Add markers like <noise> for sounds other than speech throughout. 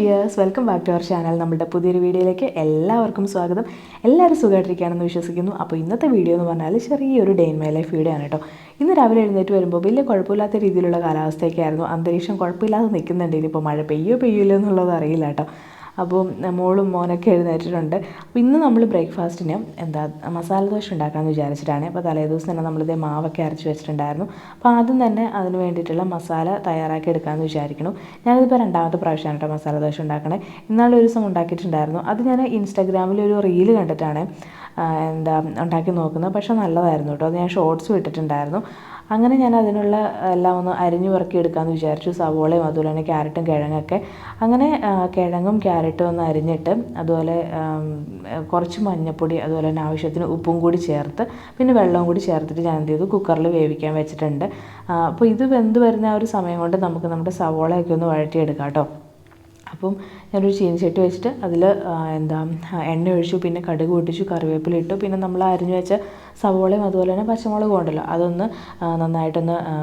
Dears welcome back to our channel നമ്മുടെ പുതിയൊരു വീഡിയോയിലേക്ക് എല്ലാവർക്കും സ്വാഗതം. എല്ലാവരും സുഖമായിട്ടിരിക്കുകയാണെന്ന് വിശ്വസിക്കുന്നു. അപ്പോൾ ഇന്നത്തെ വീഡിയോ എന്ന് പറഞ്ഞാൽ ചെറിയൊരു day in my life video ആണ് കേട്ടോ. ഇന്ന് രാവിലെ എഴുന്നേറ്റ് വരുമ്പോൾ വലിയ കുഴപ്പമില്ലാത്ത രീതിയിലുള്ള കാലാവസ്ഥയൊക്കെ ആയിരുന്നു അന്തരീക്ഷം കുഴപ്പമില്ലാതെ നിൽക്കുന്നുണ്ട് ഇനിയിപ്പോൾ മഴ പെയ്യോ പെയ്യില്ലോ എന്നുള്ളത് അറിയില്ല കേട്ടോ. അപ്പോൾ മോളും മോനൊക്കെ എഴുന്നേറ്റിട്ടുണ്ട്. അപ്പോൾ ഇന്ന് നമ്മൾ ബ്രേക്ക്ഫാസ്റ്റിന് എന്താ മസാല ദോശ ഉണ്ടാക്കാമെന്ന് വിചാരിച്ചിട്ടാണ്. അപ്പോൾ തലേദിവസം തന്നെ നമ്മളിത് മാവൊക്കെ അരച്ച് വെച്ചിട്ടുണ്ടായിരുന്നു. അപ്പോൾ ആദ്യം തന്നെ അതിന് വേണ്ടിയിട്ടുള്ള മസാല തയ്യാറാക്കി എടുക്കാമെന്ന് വിചാരിക്കണം ഞാനിതിപ്പോൾ രണ്ടാമത്തെ പ്രാവശ്യമാണ് കേട്ടോ മസാല ദോശ ഉണ്ടാക്കണേ. ഇന്നാളെ ഒരു ദിവസം ഉണ്ടാക്കിയിട്ടുണ്ടായിരുന്നു. അത് ഞാൻ ഇൻസ്റ്റാഗ്രാമിൽ ഒരു റീൽ കണ്ടിട്ടാണ് എന്താ ഉണ്ടാക്കി നോക്കുന്നത്. പക്ഷേ നല്ലതായിരുന്നു കേട്ടോ. അത് ഞാൻ ഷോർട്സ് ഇട്ടിട്ടുണ്ടായിരുന്നു. അങ്ങനെ ഞാൻ അതിനുള്ള എല്ലാം ഒന്ന് അരിഞ്ഞു പെറുക്കി എടുക്കാമെന്ന് വിചാരിച്ചു. സവോളയും അതുപോലെ തന്നെ ക്യാരറ്റും കിഴങ്ങൊക്കെ. അങ്ങനെ കിഴങ്ങും ക്യാരറ്റും ഒന്ന് അരിഞ്ഞിട്ട് അതുപോലെ കുറച്ച് മഞ്ഞൾപ്പൊടി അതുപോലെ തന്നെ ആവശ്യത്തിന് ഉപ്പും കൂടി ചേർത്ത് പിന്നെ വെള്ളവും കൂടി ചേർത്തിട്ട് ഞാൻ എന്ത് ചെയ്തു? കുക്കറിൽ വേവിക്കാൻ വെച്ചിട്ടുണ്ട്. അപ്പോൾ ഇത് വെന്ത് വരുന്ന ആ ഒരു സമയം കൊണ്ട് നമുക്ക് നമ്മുടെ സവോളയൊക്കെ ഒന്ന് വഴറ്റിയെടുക്കാം കേട്ടോ. അപ്പം ഞാനൊരു ചീനച്ചട്ടി വെച്ചിട്ട് അതിൽ എന്താ എണ്ണ ഒഴിച്ചു പിന്നെ കടുക് പൊട്ടിച്ചു കറിവേപ്പില ഇട്ടു. പിന്നെ നമ്മൾ അരിഞ്ഞു വെച്ച സവോളയും അതുപോലെ തന്നെ പച്ചമുളകും ഉണ്ടല്ലോ അതൊന്ന് നന്നായിട്ടൊന്ന് ആ,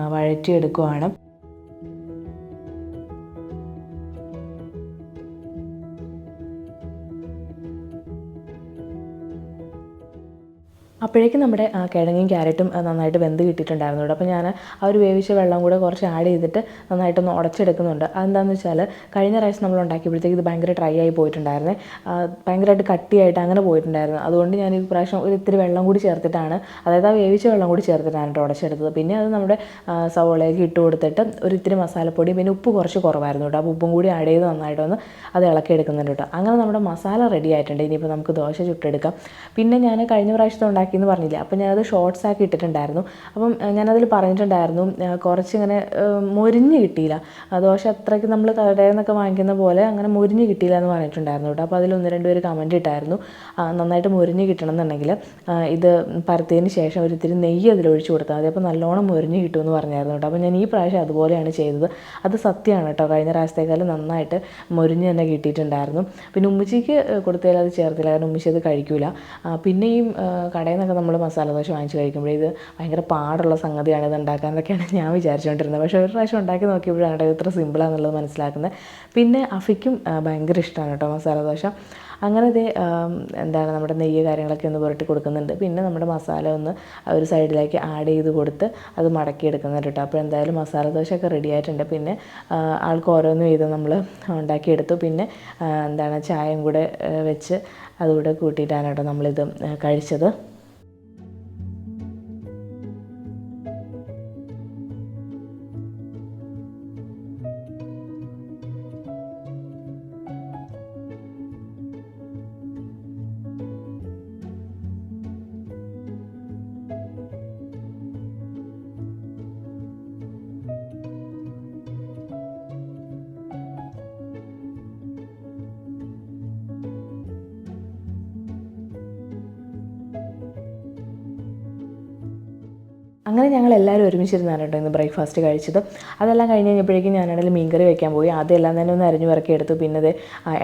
അപ്പോഴേക്കും നമ്മുടെ കിഴങ്ങും ക്യാരറ്റും നന്നായിട്ട് വെന്ത് കിട്ടിയിട്ടുണ്ടായിരുന്നു കേട്ടോ. അപ്പോൾ ഞാൻ ആ ഒരു വേവിച്ച വെള്ളം കൂടെ കുറച്ച് ആഡ് ചെയ്തിട്ട് നന്നായിട്ടൊന്ന് ഉടച്ചെടുക്കുന്നുണ്ട്. അതെന്താണെന്ന് വെച്ചാൽ കഴിഞ്ഞ പ്രാവശ്യം നമ്മൾ ഉണ്ടാക്കിയപ്പോഴത്തേക്ക് ഇത് ഭയങ്കര ഡ്രൈ ആയി പോയിട്ടുണ്ടായിരുന്നേ. ഭയങ്കരമായിട്ട് കട്ടിയായിട്ട് അങ്ങനെ പോയിട്ടുണ്ടായിരുന്നു. അതുകൊണ്ട് ഞാൻ ഈ പ്രാവശ്യം ഒരു ഇത്തിരി വെള്ളം കൂടി ചേർത്തിട്ടാണ് അതായത് ആ വേവിച്ച വെള്ളം കൂടി ചേർത്തിട്ടാണ് കേട്ടോ ഉടച്ചെടുത്തത്. പിന്നെ അത് നമ്മുടെ സവോളയൊക്കെ ഇട്ട് കൊടുത്തിട്ട് ഒരു ഇത്തിരി മസാലപ്പൊടി പിന്നെ ഉപ്പ് കുറച്ച് കുറവായിരുന്നു കേട്ടോ. അപ്പോൾ ഉപ്പും കൂടി ആഡ് ചെയ്ത് നന്നായിട്ടൊന്ന് അത് ഇളക്കി എടുക്കുന്നുണ്ട് കേട്ടോ. അങ്ങനെ നമ്മുടെ മസാല റെഡി ആയിട്ടുണ്ട്. ഇനിയിപ്പോൾ നമുക്ക് ദോശ ചുട്ടെടുക്കാം. പിന്നെ ഞാൻ കഴിഞ്ഞ പ്രാവശ്യത്തെ ഉണ്ടാക്കിയെന്ന് പറഞ്ഞില്ല. അപ്പം ഞാനത് ഷോർട്സ് ആക്കി ഇട്ടിട്ടുണ്ടായിരുന്നു. അപ്പം ഞാനതിൽ പറഞ്ഞിട്ടുണ്ടായിരുന്നു കുറച്ചിങ്ങനെ മുരിഞ്ഞ് കിട്ടിയില്ല. ദോശ അത്രയ്ക്ക് നമ്മൾ കടയിൽ നിന്നൊക്കെ വാങ്ങിക്കുന്ന പോലെ അങ്ങനെ മൊരിഞ്ഞ് കിട്ടിയില്ല എന്ന് പറഞ്ഞിട്ടുണ്ടായിരുന്നു കേട്ടോ. അപ്പോൾ അതിൽ ഒന്ന് രണ്ട് പേര് കമന്റ് ഇട്ടായിരുന്നു. നന്നായിട്ട് മൊരിഞ്ഞ് കിട്ടണം എന്നുണ്ടെങ്കിൽ ഇത് പരത്തിയതിന് ശേഷം ഒരിത്തിരി നെയ്യ് അതിൽ ഒഴിച്ച് കൊടുത്താൽ മതി. അപ്പോൾ നല്ലോണം മൊരിഞ്ഞ് കിട്ടുമെന്ന് പറഞ്ഞായിരുന്നു കേട്ടോ. അപ്പോൾ ഞാൻ ഈ പ്രാവശ്യം അതുപോലെയാണ് ചെയ്തത്. അത് സത്യമാണ് കേട്ടോ. കഴിഞ്ഞ പ്രാവശ്യത്തേക്കാളും നന്നായിട്ട് മൊരിഞ്ഞ് തന്നെ കിട്ടിയിട്ടുണ്ടായിരുന്നു. പിന്നെ ഉമ്മച്ചിക്ക് കൊടുത്തതിൽ അത് ചേർത്തില്ല. കാരണം ഉമ്മച്ചി അത് കഴിക്കില്ല പിന്നെ ഈ കടയിൽ നിന്നൊക്കെ നമ്മൾ മസാല ദോശ വാങ്ങിച്ച് കഴിക്കുമ്പോൾ ഇത് ഭയങ്കര പാടുള്ള സംഗതിയാണ് ഇത് ഉണ്ടാക്കാനൊക്കെയാണ് ഞാൻ വിചാരിച്ചുകൊണ്ടിരുന്നത്. പക്ഷേ ഒരു പ്രാവശ്യം ഉണ്ടാക്കി നോക്കിയപ്പോഴാണ് കേട്ടോ ഇത് ഇത്ര സിമ്പിളാണെന്നുള്ളത് മനസ്സിലാക്കുന്നത്. പിന്നെ അഫിക്കും ഭയങ്കര ഇഷ്ടമാണ് കേട്ടോ മസാല ദോശ. അങ്ങനെ ഇത് എന്താണ് നമ്മുടെ നെയ്യ് കാര്യങ്ങളൊക്കെ ഒന്ന് പുരട്ടി കൊടുക്കുന്നുണ്ട്. പിന്നെ നമ്മുടെ മസാല ഒന്ന് ഒരു സൈഡിലേക്ക് ആഡ് ചെയ്ത് കൊടുത്ത് അത് മടക്കി എടുക്കുന്നുണ്ട് കേട്ടോ. അപ്പോൾ എന്തായാലും മസാല ദോശയൊക്കെ റെഡി ആയിട്ടുണ്ട്. പിന്നെ ആൾക്ക് ഓരോന്നും ചെയ്ത് നമ്മൾ ഉണ്ടാക്കിയെടുത്തു. പിന്നെ എന്താണ് ചായയും കൂടെ വെച്ച് അതുകൂടെ കൂട്ടിയിട്ടാണ് കേട്ടോ നമ്മളിത് കഴിച്ചത്. അങ്ങനെ ഞങ്ങൾ എല്ലാവരും ഒരുമിച്ചിരുന്നാണ് കേട്ടോ ഇന്ന് ബ്രേക്ക്ഫാസ്റ്റ് കഴിച്ചത്. അതെല്ലാം കഴിഞ്ഞ് കഴിഞ്ഞപ്പോഴേക്കും ഞാനാണെങ്കിൽ മീൻകറി വയ്ക്കാൻ പോയി. അതെല്ലാം തന്നെ ഒന്ന് അരിഞ്ഞു വറക്കി എടുത്തു. പിന്നെ അത്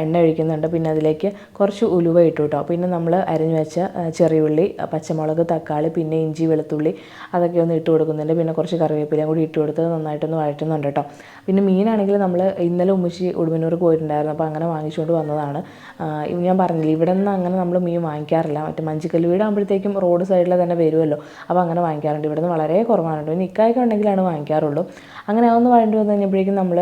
എണ്ണ ഒഴിക്കുന്നുണ്ട്. പിന്നെ അതിലേക്ക് കുറച്ച് ഉലുവ ഇട്ടു കേട്ടോ. പിന്നെ നമ്മൾ അരിഞ്ഞു വെച്ച ചെറിയ ചെറിയുള്ളി പച്ചമുളക് തക്കാളി പിന്നെ ഇഞ്ചി വെളുത്തുള്ളി അതൊക്കെ ഒന്ന് ഇട്ട് കൊടുക്കുന്നുണ്ട്. പിന്നെ കുറച്ച് കറിവേപ്പിലയും കൂടി ഇട്ട് കൊടുത്ത് നന്നായിട്ടൊന്ന് വഴറ്റുന്നുണ്ട് കേട്ടോ. പിന്നെ മീനാണെങ്കിൽ നമ്മൾ ഇന്നലെ ഉമ്മിച്ചി ഉടുമ്പനൂർ പോയിട്ടുണ്ടായിരുന്നു. അപ്പോൾ അങ്ങനെ വാങ്ങിച്ചുകൊണ്ട് വന്നതാണ്. ഞാൻ പറഞ്ഞില്ല ഇവിടെ നിന്ന് അങ്ങനെ നമ്മൾ മീൻ വാങ്ങിക്കാറില്ല. മറ്റേ മഞ്ചിക്കല്ല് വീടാകുമ്പോഴത്തേക്കും റോഡ് സൈഡിൽ തന്നെ വരുമല്ലോ അപ്പോൾ അങ്ങനെ വാങ്ങിക്കാറുണ്ട്. ഇവിടെ നിന്ന് വളരെ കുറവാണ് കേട്ടോ നിക്കായൊക്കെ ഉണ്ടെങ്കിലാണ് വാങ്ങിക്കാറുള്ളൂ. അങ്ങനെ അതൊന്ന് വഴണ്ടി വന്നു കഴിഞ്ഞപ്പോഴേക്കും നമ്മൾ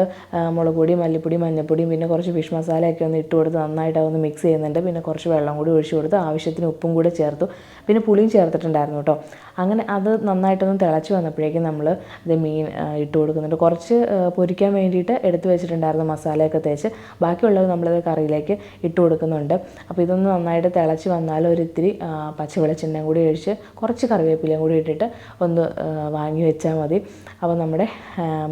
മുളക് പൊടി മല്ലിപ്പൊടി മഞ്ഞൾപ്പൊടിയും പിന്നെ കുറച്ച് ഫിഷ് മസാലയൊക്കെ ഒന്ന് ഇട്ട് കൊടുത്ത് നന്നായിട്ട് അതൊന്ന് മിക്സ് ചെയ്യുന്നുണ്ട്. പിന്നെ കുറച്ച് വെള്ളം കൂടി ഒഴിച്ച് കൊടുത്ത് ആവശ്യത്തിന് ഉപ്പും കൂടെ ചേർത്തു. പിന്നെ പുളിയും ചേർത്തിട്ടുണ്ടായിരുന്നു കേട്ടോ. അങ്ങനെ അത് നന്നായിട്ടൊന്ന് തിളച്ച് വന്നപ്പോഴേക്കും നമ്മൾ ഇത് മീൻ ഇട്ട് കൊടുക്കുന്നുണ്ട്. കുറച്ച് പൊരിക്കാൻ വേണ്ടിയിട്ട് എടുത്തു വെച്ചിട്ടുണ്ടായിരുന്നു മസാലയൊക്കെ തേച്ച്. ബാക്കിയുള്ളത് നമ്മളത് കറിയിലേക്ക് ഇട്ട് കൊടുക്കുന്നുണ്ട്. അപ്പോൾ ഇതൊന്ന് നന്നായിട്ട് തിളച്ച് വന്നാൽ ഒരു ഇത്തിരി പച്ചവെളിച്ചെണ്ണയും പച്ച വെളിച്ചെണ്ണയും കൂടി ഒഴിച്ച് കുറച്ച് കറിവേപ്പിലയും കൂടി ഇട്ടിട്ട് ഒന്ന് വാങ്ങി വെച്ചാൽ മതി. അപ്പോൾ നമ്മുടെ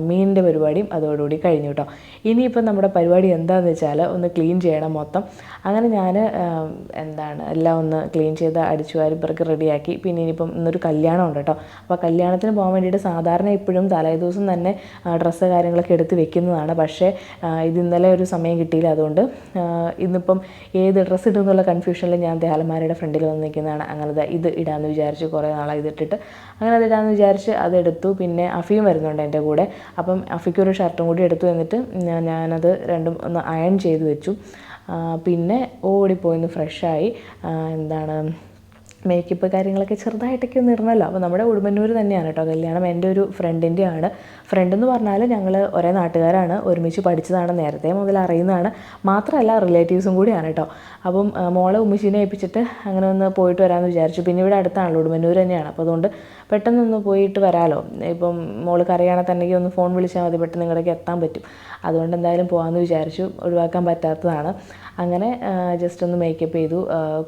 മീനിന്റെ പരിപാടിയും അതോടുകൂടി കഴിഞ്ഞു കേട്ടോ ഇനിയിപ്പോൾ നമ്മുടെ പരിപാടി എന്താണെന്ന് വെച്ചാൽ ഒന്ന് ക്ലീൻ ചെയ്യണം മൊത്തം. അങ്ങനെ ഞാൻ എന്താണ് എല്ലാം ഒന്ന് ക്ലീൻ ചെയ്ത് അടിച്ചു വാരി പിറക്കി റെഡിയാക്കി പിന്നെ ഇനിയിപ്പം ഇന്നൊരു കല്യാണം ഉണ്ട് കേട്ടോ അപ്പോൾ കല്യാണത്തിന് പോകാൻ വേണ്ടിയിട്ട് സാധാരണ ഇപ്പോഴും തലേ ദിവസം തന്നെ ഡ്രസ്സ് കാര്യങ്ങളൊക്കെ എടുത്ത് വെക്കുന്നതാണ്. പക്ഷേ ഇത് ഇന്നലെ ഒരു സമയം കിട്ടിയില്ല. അതുകൊണ്ട് ഇന്നിപ്പം ഏത് ഡ്രസ്സ് ഇടുന്നുള്ള കൺഫ്യൂഷനിൽ ഞാൻ ദേഹലമാരുടെ ഫ്രണ്ടിൽ വന്ന് നിൽക്കുന്നതാണ്. അങ്ങനെ ഇത് ഇടാമെന്ന് വിചാരിച്ച് കുറേ നാളായി ഇതിട്ടിട്ട്. അങ്ങനെ അത് ഇടാമെന്ന് വിചാരിച്ച് അതെടുത്തു പിന്നെ അഫിയും വരുന്നുണ്ട് എന്റെ കൂടെ. അപ്പം അഫിക്കൊരു ഷർട്ടും കൂടി എടുത്തു എന്നിട്ട് ഞാനത് രണ്ടും ഒന്ന് അയൺ ചെയ്ത് വെച്ചു. പിന്നെ ഓടിപ്പോയിന്ന് ഫ്രഷായി എന്താണ് മേക്കപ്പ് കാര്യങ്ങളൊക്കെ ചെറുതായിട്ടൊക്കെ ഒന്ന് ഇരുന്നല്ലോ. അപ്പോൾ നമ്മുടെ ഉടുമ്പന്നൂർ തന്നെയാണ് കേട്ടോ. കല്യാണം എന്റെ ഒരു ഫ്രണ്ടിന്റെ ആണ് ഫ്രണ്ട് എന്ന് പറഞ്ഞാൽ ഞങ്ങൾ ഒരേ നാട്ടുകാരാണ്. ഒരുമിച്ച് പഠിച്ചതാണ്. നേരത്തെ മുതൽ അറിയുന്നതാണ്. മാത്രമല്ല റിലേറ്റീവ്സും കൂടിയാണ് കേട്ടോ. അപ്പം മോളെ ഉമ്മശീനെ ഏൽപ്പിച്ചിട്ട് അങ്ങനെ ഒന്ന് പോയിട്ട് വരാമെന്ന് വിചാരിച്ചു. പിന്നെ ഇവിടെ അടുത്താണല്ലോ ഉടുമ്പന്നൂർ തന്നെയാണ്. അപ്പോൾ അതുകൊണ്ട് പെട്ടെന്നൊന്ന് പോയിട്ട് വരാമല്ലോ ഇപ്പം മോൾക്ക് കറിയാണെങ്കിൽ തന്നെ ഒന്ന് ഫോൺ വിളിച്ചാൽ മതി. പെട്ടെന്ന് ഇങ്ങോട്ടേക്ക് എത്താൻ പറ്റും. അതുകൊണ്ട് എന്തായാലും പോകാമെന്ന് വിചാരിച്ചു. ഒഴിവാക്കാൻ പറ്റാത്തതാണ്. അങ്ങനെ ജസ്റ്റ് ഒന്ന് മേക്കപ്പ് ചെയ്തു.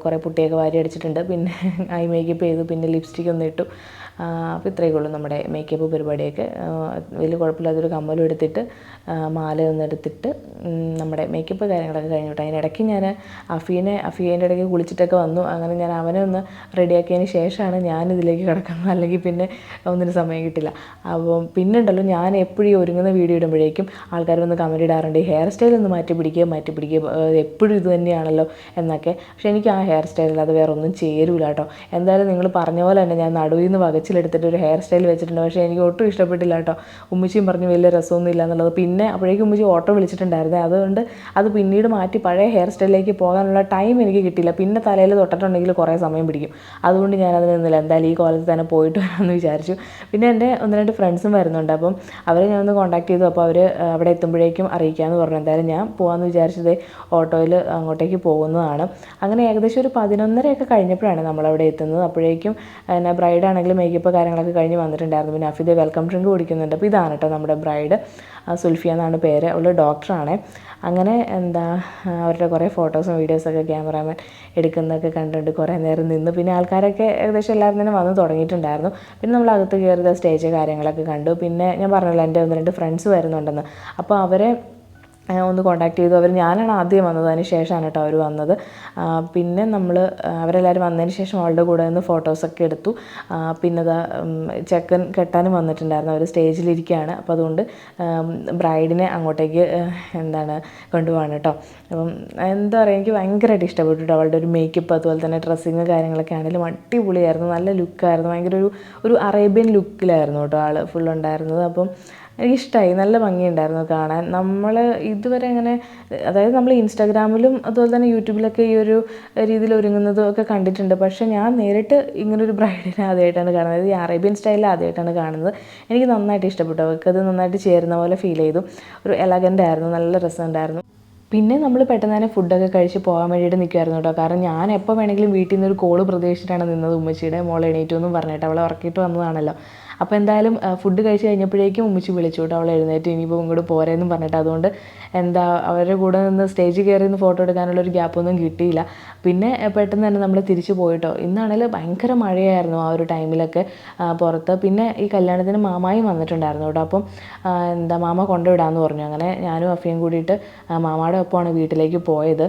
കുറേ പുട്ടിയൊക്കെ വാരി അടിച്ചിട്ടുണ്ട്. പിന്നെ ഐ മേക്കപ്പ് ചെയ്തു. പിന്നെ ലിപ്സ്റ്റിക് ഒന്ന് ഇട്ടു. അപ്പോൾ ഇത്രയേ ഉള്ളൂ നമ്മുടെ മേക്കപ്പ് പരിപാടിയൊക്കെ. വലിയ കുഴപ്പമില്ലാത്തൊരു കമ്മലും എടുത്തിട്ട് മാലയൊന്നും മാല ഒന്നെടുത്തിട്ട് നമ്മുടെ മേക്കപ്പ് കാര്യങ്ങളൊക്കെ കഴിഞ്ഞു കേട്ടോ അതിനിടയ്ക്ക് ഞാൻ അഫീനെ അഫീന്റെ ഇടയ്ക്ക് കുളിച്ചിട്ടൊക്കെ വന്നു. അങ്ങനെ ഞാൻ അവനെ ഒന്ന് റെഡിയാക്കിയതിന് ശേഷമാണ് ഞാനിതിലേക്ക് കിടക്കുന്നത്. അല്ലെങ്കിൽ പിന്നെ ഒന്നിനും സമയം കിട്ടില്ല. അപ്പം പിന്നെ ഉണ്ടല്ലോ ഞാൻ എപ്പോഴും ഒരുങ്ങുന്ന വീഡിയോ ഇടുമ്പോഴേക്കും ആൾക്കാർ വന്ന് കമന്റ് ഇടാറുണ്ട് ഹെയർ സ്റ്റൈൽ ഒന്ന് മാറ്റി പിടിക്കുക മാറ്റി പിടിക്കുക എപ്പോഴും ഇത് തന്നെയാണല്ലോ എന്നൊക്കെ. പക്ഷേ എനിക്ക് ആ ഹെയർ സ്റ്റൈലിൽ അത് വേറെ ഒന്നും ചേരൂല കേട്ടോ. എന്തായാലും നിങ്ങൾ പറഞ്ഞ പോലെ തന്നെ ഞാൻ നടുവിൽ നിന്ന് വകച്ചിലെടുത്തിട്ട് ഒരു ഹെയർ സ്റ്റൈൽ വെച്ചിട്ടുണ്ട്. പക്ഷേ എനിക്ക് ഒട്ടും ഇഷ്ടപ്പെട്ടില്ല കേട്ടോ. ഉമ്മച്ചിയും പറഞ്ഞു വലിയ രസമൊന്നും ഇല്ല എന്നുള്ളത് പിന്നെ അപ്പോഴേക്കും ഉമ്മച്ചി ഓട്ടോ വിളിച്ചിട്ടുണ്ടായിരുന്നേ. അതുകൊണ്ട് അത് പിന്നീട് മാറ്റി പഴയ ഹെയർ സ്റ്റൈലിലേക്ക് പോകാനുള്ള ടൈം എനിക്ക് കിട്ടില്ല പിന്നെ തലയിൽ തൊട്ടിട്ടുണ്ടെങ്കിൽ കുറേ സമയം പിടിക്കും. അതുകൊണ്ട് ഞാൻ അതിന് നിന്നില്ല. എന്തായാലും ഈ കോളേജിൽ തന്നെ പോയിട്ട് വരാമെന്ന് വിചാരിച്ചു. പിന്നെ എന്റെ ഒന്ന് രണ്ട് ഫ്രണ്ട്സും വരുന്നുണ്ട്. അപ്പം അവരെ ഞാൻ ഒന്ന് കോൺടാക്ട് ചെയ്തു. അപ്പോൾ അവർ അവിടെ എത്തുമ്പോഴേക്കും അറിയിക്കാമെന്ന് പറഞ്ഞു. എന്തായാലും ഞാൻ പോകാമെന്ന് വിചാരിച്ചത് ഓട്ടോയിൽ അങ്ങോട്ടേക്ക് പോകുന്നതാണ്. അങ്ങനെ ഏകദേശം ഒരു പതിനൊന്നരയൊക്കെ കഴിഞ്ഞപ്പോഴാണ് നമ്മളവിടെ എത്തുന്നത്. അപ്പോഴേക്കും എന്നാ ബ്രൈഡ് ആണെങ്കിലും മേക്കപ്പ് കാര്യങ്ങളൊക്കെ കഴിഞ്ഞ് വന്നിട്ടുണ്ടായിരുന്നു. പിന്നെ അഫിദ വെൽക്കം ഡ്രിങ്ക് കുടിക്കുന്നുണ്ട്. അപ്പോൾ ഇതാണ് കേട്ടോ നമ്മുടെ ബ്രൈഡ് സുൽഫിയ എന്നാണ് പേര്. അവൾ ഡോക്ടറാണ് അങ്ങനെ എന്താ അവരുടെ കുറേ ഫോട്ടോസും വീഡിയോസൊക്കെ ക്യാമറാമാൻ എടുക്കുന്നതൊക്കെ കണ്ടിട്ടുണ്ട്. കുറേ നേരം നിന്ന്. പിന്നെ ആൾക്കാരൊക്കെ ഏകദേശം എല്ലാവരും തന്നെ വന്ന് തുടങ്ങിയിട്ടുണ്ടായിരുന്നു. പിന്നെ നമ്മൾ അകത്ത് കയറിയ സ്റ്റേജ് കാര്യങ്ങളൊക്കെ കണ്ടു. പിന്നെ ഞാൻ പറഞ്ഞല്ലോ എന്റെ ഒന്ന് രണ്ട് ഫ്രണ്ട്സ് വരുന്നുണ്ടെന്ന്. അപ്പോൾ അവരെ ഒന്ന് കോണ്ടാക്ട് ചെയ്തു. അവർ ഞാനാണ് ആദ്യം വന്നത്. അതിന് ശേഷമാണ് കേട്ടോ അവർ വന്നത്. പിന്നെ നമ്മൾ അവരെല്ലാവരും വന്നതിന് ശേഷം അവളുടെ കൂടെ നിന്ന് ഫോട്ടോസൊക്കെ എടുത്തു. പിന്നെ അതാ ചെക്കൻ കെട്ടാനും വന്നിട്ടുണ്ടായിരുന്നു. അവർ സ്റ്റേജിലിരിക്കുകയാണ് അപ്പോൾ അതുകൊണ്ട് ബ്രൈഡിനെ അങ്ങോട്ടേക്ക് എന്താണ് കൊണ്ടുപോകാണ് കേട്ടോ. അപ്പം എന്താ പറയുക എനിക്ക് ഭയങ്കരമായിട്ട് ഇഷ്ടപ്പെട്ടു കേട്ടോ അവളുടെ ഒരു മേക്കപ്പ് അതുപോലെ തന്നെ ഡ്രസ്സിങ് കാര്യങ്ങളൊക്കെ ആണെങ്കിലും അടിപൊളിയായിരുന്നു. നല്ല ലുക്കായിരുന്നു ഭയങ്കര ഒരു ഒരു അറേബ്യൻ ലുക്കിലായിരുന്നു കേട്ടോ ആൾ ഫുൾ ഉണ്ടായിരുന്നത്. അപ്പം എനിക്കിഷ്ടമായി നല്ല ഭംഗിയുണ്ടായിരുന്നു കാണാൻ. നമ്മൾ ഇതുവരെ അങ്ങനെ അതായത് നമ്മൾ ഇൻസ്റ്റാഗ്രാമിലും അതുപോലെ തന്നെ യൂട്യൂബിലൊക്കെ ഈ ഒരു രീതിയിൽ ഒരുങ്ങുന്നതും ഒക്കെ കണ്ടിട്ടുണ്ട്. പക്ഷേ ഞാൻ നേരിട്ട് ഇങ്ങനൊരു ബ്രൈഡിനെ ആദ്യമായിട്ടാണ് കാണുന്നത്. ഈ അറേബ്യൻ സ്റ്റൈലിൽ ആദ്യമായിട്ടാണ് കാണുന്നത്. എനിക്ക് നന്നായിട്ട് ഇഷ്ടപ്പെട്ടു. അവർക്ക് അത് നന്നായിട്ട് ചേരുന്ന പോലെ ഫീൽ ചെയ്തു. ഒരു എലഗന്റ് ആയിരുന്നു നല്ല രസമുണ്ടായിരുന്നു പിന്നെ നമ്മൾ പെട്ടെന്ന് തന്നെ ഫുഡൊക്കെ കഴിച്ച് പോകാൻ വേണ്ടിയിട്ട് നിൽക്കുമായിരുന്നു കേട്ടോ. കാരണം ഞാൻ എപ്പോൾ വേണമെങ്കിലും വീട്ടിൽ നിന്ന് ഒരു കോൾ പ്രതീക്ഷിച്ചിട്ടാണ് നിന്നത് ഉമ്മച്ചിയുടെ മോളെ എണീറ്റു എന്നും പറഞ്ഞിട്ട്. അവളെ ഉറക്കിയിട്ട് വന്നതാണല്ലോ. അപ്പോൾ എന്തായാലും ഫുഡ് കഴിച്ച് കഴിഞ്ഞപ്പോഴേക്കും ഉമ്മിച്ച് വിളിച്ചു കേട്ടോ അവളെ എഴുന്നേറ്റ് ഇനിയിപ്പോൾ ഇങ്ങോട്ട് പോരേന്നും പറഞ്ഞിട്ട്. അതുകൊണ്ട് എന്താ അവരുടെ കൂടെ നിന്ന് സ്റ്റേജിൽ കയറി നിന്ന് ഫോട്ടോ എടുക്കാനുള്ള ഒരു ഗ്യാപ്പൊന്നും കിട്ടിയില്ല. പിന്നെ പെട്ടെന്ന് തന്നെ നമ്മൾ തിരിച്ചു പോയിട്ടോ. ഇന്നാണെങ്കിൽ ഭയങ്കര മഴയായിരുന്നു ആ ഒരു ടൈമിലൊക്കെ പുറത്ത്. പിന്നെ ഈ കല്യാണത്തിന് മാമായും വന്നിട്ടുണ്ടായിരുന്നു കേട്ടോ. അപ്പം എന്താ മാമ കൊണ്ടുവിടാമെന്ന് പറഞ്ഞു. അങ്ങനെ ഞാനും അഫിയും കൂടിയിട്ട് മാമയുടെ ഒപ്പമാണ് വീട്ടിലേക്ക് പോയത്.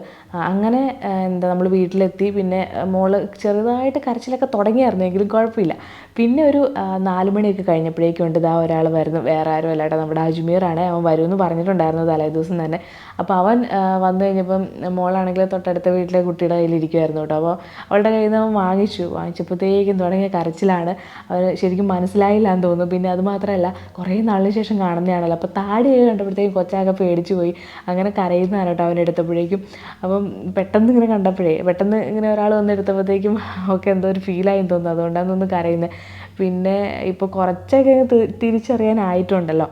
അങ്ങനെ എന്താ നമ്മൾ വീട്ടിലെത്തി. പിന്നെ മോൾ ചെറുതായിട്ട് കരച്ചിലൊക്കെ തുടങ്ങിയായിരുന്നു. എങ്കിലും കുഴപ്പമില്ല. പിന്നെ ഒരു നാല് മണിയൊക്കെ കഴിഞ്ഞപ്പോഴേക്കും ഉണ്ട് ഇതാ ഒരാൾ വരുന്നു. വേറെ ആരും അല്ലാട്ടെ നമ്മുടെ അജ്മീറാണ് അവൻ വരുമെന്ന് പറഞ്ഞിട്ടുണ്ടായിരുന്നു തലേ ദിവസം തന്നെ. അപ്പോൾ അവൻ വന്നു കഴിഞ്ഞപ്പം മോളാണെങ്കിൽ തൊട്ടടുത്ത വീട്ടിലെ കുട്ടിയുടെ കയ്യിലിരിക്കുമായിരുന്നു കേട്ടോ. അപ്പോൾ അവളുടെ കയ്യിൽ നിന്ന് അവൻ വാങ്ങിച്ചു. വാങ്ങിച്ചപ്പോഴത്തേക്കും തുടങ്ങിയ കരച്ചിലാണ് അവർ ശരിക്കും മനസ്സിലായില്ല എന്ന് തോന്നുന്നു. പിന്നെ അത് മാത്രമല്ല കുറേ നാളിന് ശേഷം കാണുന്നതാണല്ലോ. അപ്പോൾ താടി കണ്ടപ്പോഴത്തേക്കും കൊച്ചാകെ പേടിച്ചു പോയി. അങ്ങനെ കരയുന്നതാണ് കേട്ടോ അവൻ എടുത്തപ്പോഴേക്കും. അപ്പം പെട്ടെന്ന് ഇങ്ങനെ കണ്ടപ്പോഴേ പെട്ടെന്ന് ഇങ്ങനെ ഒരാൾ വന്ന് എടുത്തപ്പോഴത്തേക്കും ഒക്കെ എന്തോ ഒരു ഫീലായി തോന്നുന്നു. അതുകൊണ്ടാണ് ഒന്ന് കരയുന്നത്. പിന്നെ ഇപ്പോൾ കുറച്ചൊക്കെ തിരിച്ചറിയാനായിട്ടുണ്ടല്ലോ.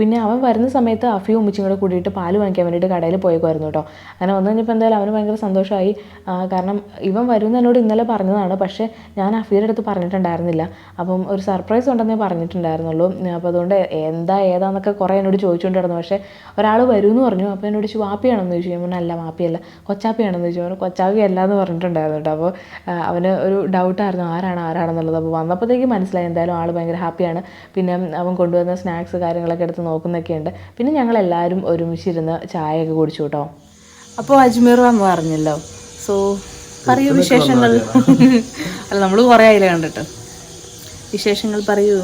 പിന്നെ അവൻ വരുന്ന സമയത്ത് അഫിയും ഉമ്മച്ചും കൂടെ കൂടിയിട്ട് പാൽ വാങ്ങിക്കാൻ വേണ്ടിയിട്ട് കടയിൽ പോയേക്കുമായിരുന്നു കേട്ടോ. അങ്ങനെ വന്നു കഴിഞ്ഞപ്പോൾ എന്തായാലും അവന് ഭയങ്കര സന്തോഷമായി. കാരണം ഇവൻ വരുമെന്ന് എന്നോട് ഇന്നലെ പറഞ്ഞതാണ് പക്ഷേ ഞാൻ അഫീയുടെ അടുത്ത് പറഞ്ഞിട്ടുണ്ടായിരുന്നില്ല. അപ്പം ഒരു സർപ്രൈസ് ഉണ്ടെന്നേ പറഞ്ഞിട്ടുണ്ടായിരുന്നുള്ളൂ. അപ്പോൾ അതുകൊണ്ട് എന്താ ഏതാന്നൊക്കെ കുറേ എന്നോട് ചോദിച്ചുകൊണ്ടിരുന്നു. പക്ഷേ ഒരാൾ വരുമെന്ന് പറഞ്ഞു. അപ്പോൾ എന്നോട് ചോദിച്ചു വാപ്പിയാണെന്ന് ചോദിച്ചു. ഞാൻ അല്ല മാപ്പിയല്ല കൊച്ചാപ്പിയാണെന്ന് ചോദിച്ചു. അവൻ കൊച്ചാപ്പി അല്ല എന്ന് പറഞ്ഞിട്ടുണ്ടായിരുന്നു കേട്ടോ. അപ്പോൾ അവന് ഒരു ഡൗട്ടായിരുന്നു ആരാണ് ആരാണെന്നുള്ളത്? അപ്പോൾ വന്നപ്പോഴത്തേക്ക് മനസ്സിലായി എന്തായാലും ആൾ ഭയങ്കര ഹാപ്പിയാണ് പിന്നെ അവൻ കൊണ്ടുവന്ന സ്നാക്സ് കാര്യങ്ങളൊക്കെ എടുത്ത് നോക്കുന്നൊക്കെ ഉണ്ട് പിന്നെ ഞങ്ങൾ എല്ലാവരും ഒരുമിച്ചിരുന്ന് ചായയൊക്കെ കുടിച്ചു കേട്ടോ. അപ്പോൾ അജ്മീർ വന്ന് പറഞ്ഞല്ലോ. സോ പറയൂ വിശേഷങ്ങൾ? <laughs> അല്ല? നമ്മൾ കുറേ ആയില്ല കണ്ടിട്ട്. വിശേഷങ്ങൾ പറയൂ.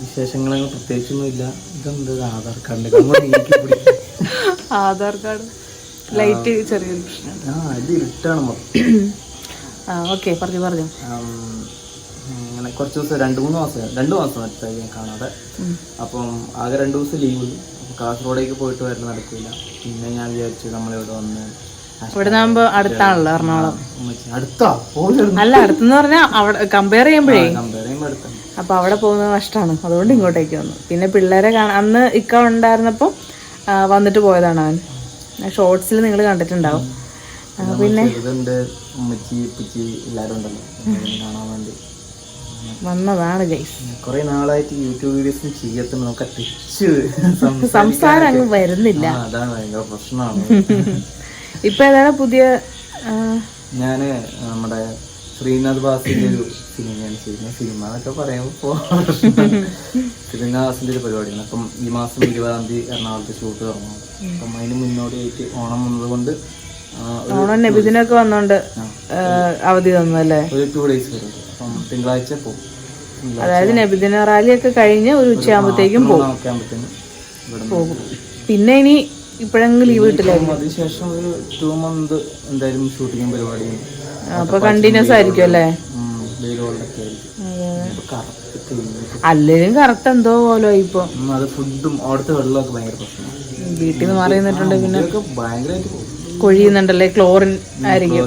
വിശേഷങ്ങളൊന്നും പ്രത്യേകിച്ചൊന്നും ഇല്ല ഇതെന്ത് ആധാർ കാർഡിന്റെ നീക്കി ആധാർ കാർഡ്. ലൈറ്റ് <laughs> ചെറിയൊരു പ്രശ്നം ആ ഇത് ഇരുട്ടാണ് മൊത്തം. <clears throat> ഓക്കെ പറഞ്ഞു പറഞ്ഞു. അങ്ങനെ കുറച്ച് ദിവസം രണ്ട് മൂന്ന് മാസം രണ്ട് മാസം അടുത്തായി ഞാൻ കാണാതെ. അപ്പം ആകെ രണ്ട് ദിവസം ലീവ് അപ്പം കാസർഗോഡേക്ക് പോയിട്ട് വരണം നടക്കില്ല പിന്നെ ഞാൻ വിചാരിച്ചു നമ്മളിവിടെ വന്ന് അടുത്താണല്ലോ എറണാകുളം. അടുത്താ? അല്ല അടുത്തെന്ന് പറഞ്ഞാൽ അവിടെ കമ്പയർ ചെയ്യുമ്പോഴേ. കമ്പയർ ചെയ്യുമ്പോൾ അടുത്താണ് അപ്പൊ അവിടെ പോകുന്നത് കഷ്ടമാണ്. അതുകൊണ്ട് ഇങ്ങോട്ടേക്ക് വന്നു. പിന്നെ പിള്ളേരെ കാണാൻ അന്ന് ഇക്ക ഉണ്ടായിരുന്നപ്പോൾ വന്നിട്ട് പോയതാണ് അവൻ. ഷോർട്സിൽ നിങ്ങൾ കണ്ടിട്ടുണ്ടാവും. പിന്നെ ഉമ്മച്ചി ഉപ്പച്ചി എല്ലാവരും ഉണ്ടല്ലോ. കാണാൻ വേണ്ടി. വന്നതാണ് ഗൈസ് കുറെ നാളായിട്ട് യൂട്യൂബ് വീഡിയോസ് ചെയ്യാത്ത നമുക്ക് സംസാരം അങ്ങ് വരുന്നില്ല. അതാണ് ഭയങ്കര പ്രശ്നമാണ്. <laughs> ഇപ്പൊ ഏതാണ് പുതിയ ഞാൻ നമ്മുടെ ശ്രീനാഥ് ബാസിന്റെ ഒരു സിനിമയാണ് ചെയ്യുന്നത്. സിനിമ എന്നൊക്കെ പറയുമ്പോൾ <laughs> ശ്രീനാഥ് ഒരു പരിപാടിയാണ്. അപ്പം ഈ മാസം ഇരുപതാം തീയതി എറണാകുളത്ത് ഷൂട്ട് തുടങ്ങും. അപ്പം അതിന് മുന്നോടിയായിട്ട് ഓണം വന്നതുകൊണ്ട് ഓണം നബിദിനൊക്കെ വന്നോണ്ട് അവധി തന്നു അല്ലേ? ഒരു ടു ഡേയ്സ് വരും. അപ്പം തിങ്കളാഴ്ച പോകും അതായത് നബിദിന റാലിയൊക്കെ കഴിഞ്ഞ് ഒരു ഉച്ചയാകുമ്പോഴത്തേക്കും പോകും. പോകും. പിന്നെ ഇനി ഇപ്പോഴെങ്കിലും ലീവ് കിട്ടില്ലായിരുന്നു അതിനുശേഷം ഒരു ടു മന്ത് എന്തായാലും ഷൂട്ടിങ്ങും പരിപാടിയും അപ്പൊ കണ്ടിന്യൂസ് ആയിരിക്കും അല്ലേ? കറുത്ത്. അല്ലേലും കറക്റ്റ് എന്തോ പോലെ ഇപ്പൊ. അത് ഫുഡും അവിടുത്തെ വെള്ളമൊക്കെ ഭയങ്കര പ്രശ്നമാണ്. വീട്ടിൽ നിന്ന് മാറി നിന്നിട്ടുണ്ട് പിന്നെ. ഭയങ്കരമായിട്ട് പോകും കൊഴിയുന്നുണ്ടല്ലേ? ക്ലോറിൻ ആയിരിക്കും.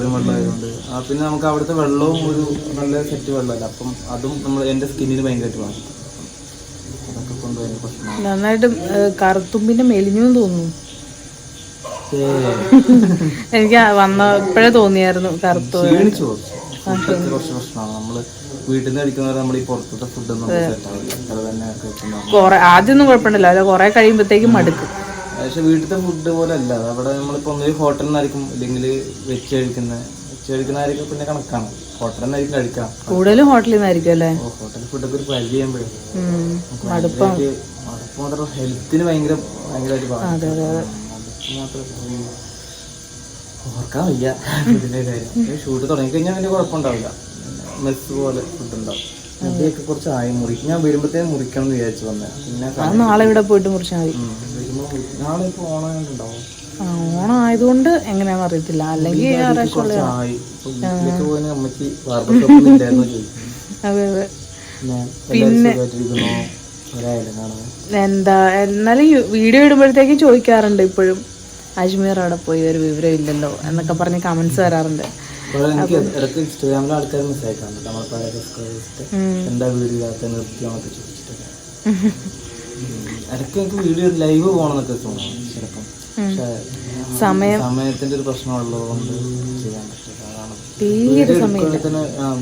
പിന്നെ നമുക്ക് അവിടുത്തെ വെള്ളവും ഒരു നല്ല സെറ്റ് വെള്ളമല്ല? അപ്പം അതും നമ്മൾ എന്റെ സ്കിന്നിന് ഭയങ്കരമായിട്ട് കൊണ്ട് നന്നായിട്ട് കറുത്തുമ്പിന്റെ മെലിഞ്ഞു തോന്നുന്നു. എനിക്ക് വന്നപ്പോഴേ തോന്നിയായിരുന്നു കറുത്തു ആദ്യമൊന്നും കുഴപ്പമുണ്ടല്ലോ അല്ല കൊറേ കഴിയുമ്പോഴത്തേക്കും മടുക്കും. പക്ഷെ വീട്ടിലത്തെ ഫുഡ് പോലെ അല്ല അവിടെ നമ്മളിപ്പോൾ ഒന്നൊരു ഹോട്ടലിൽ നിന്നായിരിക്കും അല്ലെങ്കിൽ വെച്ച് കഴിക്കുന്ന വെച്ച് കഴിക്കുന്നതായിരിക്കും പിന്നെ കണക്കാണ്. ഹോട്ടലിൽ നിന്നായിരിക്കും കഴിക്കാം. കൂടുതലും ഹോട്ടലിൽ നിന്നായിരിക്കും അല്ലേ? ഹോട്ടൽ ഫുഡൊക്കെ ഒരു പരിധി ചെയ്യുമ്പോഴേ. പറ്റും മടുപ്പ്. മാത്രം ഹെൽത്തിന് ഭയങ്കര ഭയങ്കരമായിട്ട് മാത്രം. ഓർക്കാൻ വയ്യ ഇതിന്റെ കാര്യം. ഷൂട്ട് തുടങ്ങിക്കഴിഞ്ഞാൽ വലിയ കുഴപ്പമുണ്ടാവില്ല. മെസ് പോലെ ഫുഡ് ഉണ്ടാവും. അതൊക്കെ കുറച്ച് ആയി. മുറിക്കും ഞാൻ വരുമ്പോഴത്തേനും മുറിക്കണം എന്ന് വിചാരിച്ചു വന്നേ പിന്നെ നാളെ ഇവിടെ പോയിട്ട് മുറിച്ചാൽ മതി. ഓണം ആയതുകൊണ്ട് എങ്ങനെയാണെന്ന് അറിയത്തില്ല. അല്ലെങ്കിൽ അതെ അതെ. പിന്നെ എന്താ എന്നാലും വീഡിയോ ഇടുമ്പോഴത്തേക്ക് ചോദിക്കാറുണ്ട് ഇപ്പോഴും. അജ്മീർ അവിടെ പോയി ഒരു വിവരം ഇല്ലല്ലോ എന്നൊക്കെ പറഞ്ഞ് കമന്റ്സ് വരാറുണ്ട്. എനിക്ക് ഇടയ്ക്ക് ഇൻസ്റ്റാഗ്രാമിൽ ആൾക്കാർ മെസ്സേജ് അയക്കാറുണ്ട് നമ്മൾ പഴയ എന്താ വീഡിയോ ചോദിച്ചിട്ടൊക്കെ. ഉം. <laughs> ഇടയ്ക്ക് എനിക്ക് വീഡിയോ ലൈവ് പോകണമെന്നൊക്കെ തോന്നുന്നു. ചിലപ്പം സമയം. സമയത്തിന്റെ ഒരു പ്രശ്നമുള്ളതുകൊണ്ട് ചെയ്യാൻ പറ്റില്ല. അതാണ്. തീരെ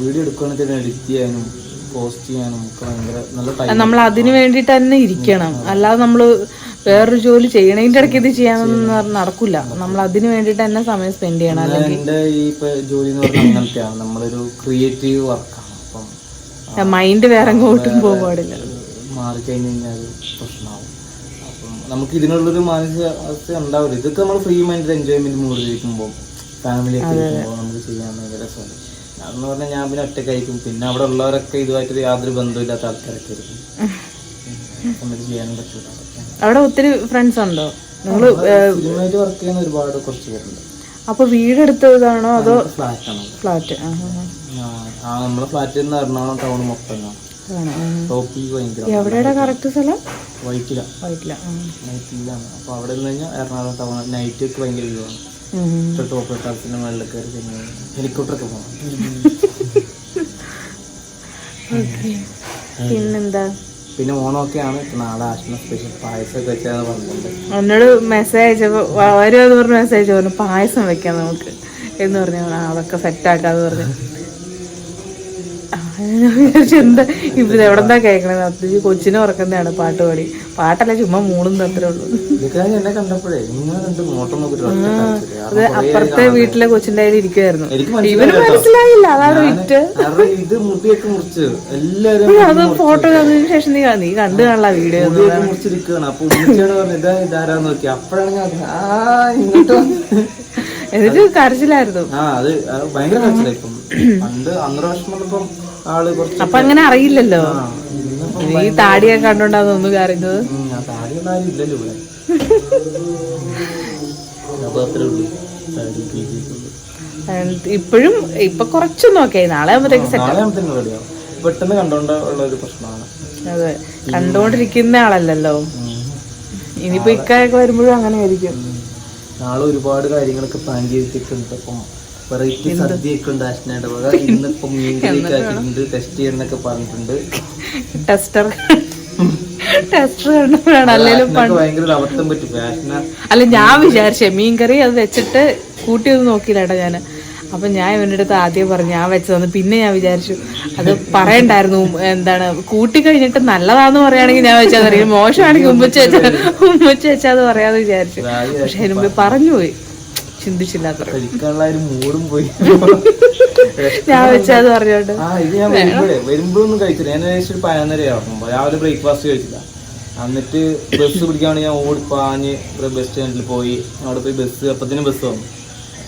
വീഡിയോ എടുക്കുകയാണെങ്കിൽ തന്നെ എഡിറ്റ് ചെയ്യാനും പോസ്റ്റ് ചെയ്യാനും ഒക്കെ ഭയങ്കര നല്ല ടൈം നമ്മൾ അതിനു വേണ്ടിട്ട് തന്നെ ഇരിക്കണം. അല്ലാതെ നമ്മൾ വേറൊരു ജോലി ചെയ്യണതിന്റെ ഇടയ്ക്ക് ഇത് ചെയ്യാനൊന്നും നടക്കില്ല നമ്മൾ അതിനു വേണ്ടിട്ട് തന്നെ സമയം സ്പെൻഡ് ചെയ്യണം. അല്ലെങ്കിൽ എന്റെ ഈ ജോലി എന്ന് പറഞ്ഞാൽ അങ്ങനത്തെയാണ്. നമ്മളൊരു ക്രിയേറ്റീവ് വർക്കാണ് അപ്പം മൈൻഡ് വേറെ പോകാൻ പാടില്ല. മാറിക്കഴിഞ്ഞ് കഴിഞ്ഞാൽ അത് പ്രശ്നമാവും. അപ്പം നമുക്ക് ഇതിനുള്ളൊരു മാനസിക അവസ്ഥ ഉണ്ടാവില്ല. ഇതൊക്കെ നമ്മൾ ഫ്രീ മൈൻഡ് എൻജോയ്മെന്റ് മൂടിയിരിക്കുമ്പോൾ ഫാമിലി ഒക്കെ ഇരിക്കുമ്പോൾ നമുക്ക് ചെയ്യാൻ ഭയങ്കര രസമാണ്. അതെന്ന് പറഞ്ഞാൽ ഞാൻ പിന്നെ ഒറ്റയ്ക്കായിരിക്കും. പിന്നെ അവിടെ ഉള്ളവരൊക്കെ ഇതുമായിട്ട് യാതൊരു ബന്ധമില്ലാത്ത ആൾക്കാരൊക്കെ ആയിരിക്കും. ആ സമയത്ത് ചെയ്യാനും പറ്റില്ല അവിടെ ഒത്തിരി ഫ്രണ്ട്സ് ഉണ്ടോ? നിങ്ങൾ വർക്ക് ചെയ്യുന്ന ഒരുപാട് കുറച്ച് പേരുണ്ട്. അപ്പൊ വീടെടുത്തതാണോ അതോ ഫ്ലാറ്റ് ആണോ. ഫ്ലാറ്റ് ആ നമ്മളെ ഫ്ലാറ്റ് എറണാകുളം ടൗൺ മൊത്തം. എവിടെയുടെ കറക്റ്റ് സ്ഥലം? വൈറ്റില. വൈറ്റില്ല നൈറ്റിലാണ് അപ്പോൾ അവിടെ നിന്ന് കഴിഞ്ഞാൽ എറണാകുളം ടൗൺ നൈറ്റ് ഒക്കെ ഭയങ്കര വ്യൂവാണ് ടോപ്പ് ടെറസിന്റെ മുകളിൽ കയറി കഴിഞ്ഞാൽ ഹെലികോപ്റ്ററൊക്കെ പോകണം പിന്നെന്താ? പിന്നെ ഓണമൊക്കെയാണ് ആണ് നാളെ ആശ്രമ സ്പെഷ്യൽ പായസം ഒക്കെ വെച്ചാന്ന് പറഞ്ഞിട്ടുണ്ട് എന്നോട് മെസ്സേജ് അയച്ചപ്പോ വരും എന്ന് പറഞ്ഞ് മെസ്സേജ് പറഞ്ഞു പായസം വെക്കാം നമുക്ക്. എന്ന് പറഞ്ഞു അതൊക്കെ സെറ്റ് ആക്കാന്ന് പറഞ്ഞു. ഞാൻ വിചാരിച്ചു എന്താ എവിടെന്താ കേൾക്കണത് അത്യാവശ്യം കൊച്ചിനെ ഉറക്കുന്നതാണ് പാട്ട് പാടി പാട്ടല്ല ചുമ്മാ മൂളും അത്രേ ഉള്ളൂ. അത് അപ്പുറത്തെ വീട്ടിലെ കൊച്ചിന്റെ കയ്യിൽ ഇരിക്കുമായിരുന്നു എനിക്ക് ഇവന് മനസ്സിലായില്ല അതാണ് വിറ്റ്. ഇത് മുടിയൊക്കെ മുറിച്ച് എല്ലാരും അത് ഫോട്ടോ കണ്ടതിന് ശേഷം നീ നീ കണ്ടു കാണല വീഡിയോ മുറിച്ചിരിക്കുകയാണ് അപ്പൊ ഇതാരാന്ന് നോക്കി അപ്പോഴാണ് ആ ഇങ്ങോട്ട്. എന്നിട്ട് കരച്ചിലായിരുന്നു. ആ അത് അത് ഭയങ്കര കരച്ചിലായി ഇപ്പം. പണ്ട് അന്നര വർഷം വന്നപ്പം ആൾ കുറച്ച് അപ്പൊ അങ്ങനെ അറിയില്ലല്ലോ. ഈ താടിയെ കണ്ടോണ്ടാ ഒന്നും കാര്യത് താടിയൊന്നും ആരും ഇല്ലല്ലോ ഇവിടെ. <laughs> അപ്പൊ അത്രേ ഉള്ളൂ. താടി ഇപ്പോഴും ഇപ്പൊ കുറച്ചൊന്നും ഓക്കെ നാളെ ആകുമ്പോഴത്തേക്ക് പെട്ടെന്ന് കണ്ടോണ്ടുള്ള ഒരു പ്രശ്നമാണ്. അതെ. കണ്ടോണ്ടിരിക്കുന്ന ആളല്ലല്ലോ. ഇനിയിപ്പോ ഇക്കായൊക്കെ വരുമ്പോഴും അങ്ങനെ ആയിരിക്കും. നാളെ ഒരുപാട് കാര്യങ്ങളൊക്കെ പ്ലാൻ ചെയ്തിട്ടുണ്ട്. അപ്പം വെറൈറ്റി സദ്യയൊക്കെ ഉണ്ട് അശ്നയുടെ വക ഇന്നിപ്പം <laughs> മീൻകറിയൊക്കെ ആക്കിയിട്ടുണ്ട്. ടെസ്റ്റ് ചെയ്യണമെന്നൊക്കെ പറഞ്ഞിട്ടുണ്ട്. ടെസ്റ്റർ. അല്ല ഞാൻ വിചാരിച്ചേ മീൻ കറി അത് വെച്ചിട്ട് കൂട്ടി ഒന്ന് കേട്ടോ ഞാൻ അപ്പൊ ഞാൻ ഇവന്റെ അടുത്ത് ആദ്യം പറഞ്ഞു ഞാൻ വെച്ചതെന്ന് പിന്നെ ഞാൻ വിചാരിച്ചു അത് പറയണ്ടായിരുന്നു. എന്താണ് കൂട്ടി കഴിഞ്ഞിട്ട് നല്ലതാന്ന് പറയുകയാണെങ്കിൽ ഞാൻ വെച്ചാൽ അറിയാം മോശമാണെങ്കിൽ ഉമ്മച്ച വെച്ചാൽ ഉമ്മച്ച വെച്ചാൽ പറയാന്ന് വിചാരിച്ചു. പക്ഷെ അതിന് മുമ്പ് ചിന്തിച്ചില്ലാത്ര കഴിക്കാനുള്ള ഒരു മൂടും പോയി. ഞാൻ വെച്ചാൽ പറഞ്ഞോട്ടെ ആ ഇത് ഞാൻ വരുമ്പോഴേ വരുമ്പോഴൊന്നും കഴിച്ചില്ല. ഞാൻ ഏകദേശം ഒരു പതിനൊന്നരയാകും രാവിലെ ബ്രേക്ക്ഫാസ്റ്റ് കഴിച്ചില്ല. എന്നിട്ട് ബസ് പിടിക്കാൻ വേണ്ടി ഞാൻ ഓടി പാഞ്ഞ് ബസ് സ്റ്റാൻഡിൽ പോയി. അവിടെ പോയി ബസ് അപ്പത്തിന് ബസ് വന്നു.